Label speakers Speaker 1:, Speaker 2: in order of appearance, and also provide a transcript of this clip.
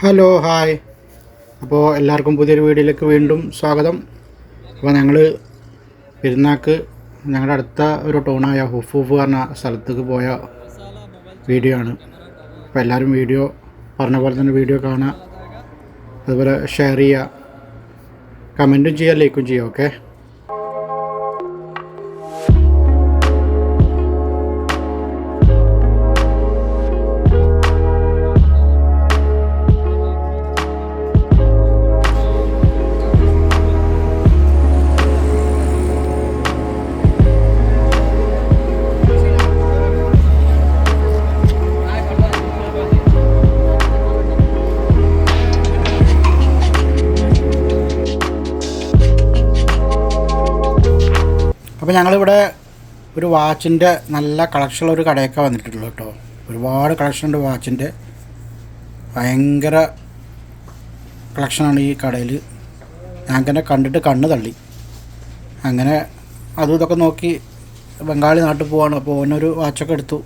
Speaker 1: Hello hi. അപ്പോൾ എല്ലാവർക്കും പുതിയൊരു വീഡിയോയിലേക്ക് വീണ്ടും സ്വാഗതം. അപ്പോൾ ഞങ്ങൾ പെരുന്നാക്ക് ഞങ്ങളുടെ അടുത്ത ഒരു ടൗണായ ഹുഫ് ഹുഫ് പറഞ്ഞ സ്ഥലത്തേക്ക് പോയ വീഡിയോ ആണ്. അപ്പോൾ എല്ലാവരും വീഡിയോ പറഞ്ഞ പോലെ തന്നെ വീഡിയോ കാണുക. അതുപോലെ ഷെയർ ചെയ്യുക. കമന്റും ചെയ്യുക ലൈക്കും ചെയ്യുക ഓക്കെ അപ്പോൾ ഞങ്ങളിവിടെ ഒരു വാച്ചിന്റെ നല്ല കളക്ഷനുള്ള ഒരു കടയൊക്കെ വന്നിട്ടുള്ളൂ കേട്ടോ. ഒരുപാട് കളക്ഷൻ ഉണ്ട് വാച്ചിന്റെ ഭയങ്കര കളക്ഷനാണ് ഈ കടയിൽ ഞാൻ തന്നെ കണ്ടിട്ട് കണ്ണ് തള്ളി. അങ്ങനെ അതും ഇതൊക്കെ നോക്കി ബംഗാളി നാട്ടിൽ പോവാണ്. അപ്പോൾ ഓനൊരു വാച്ചൊക്കെ എടുത്തു.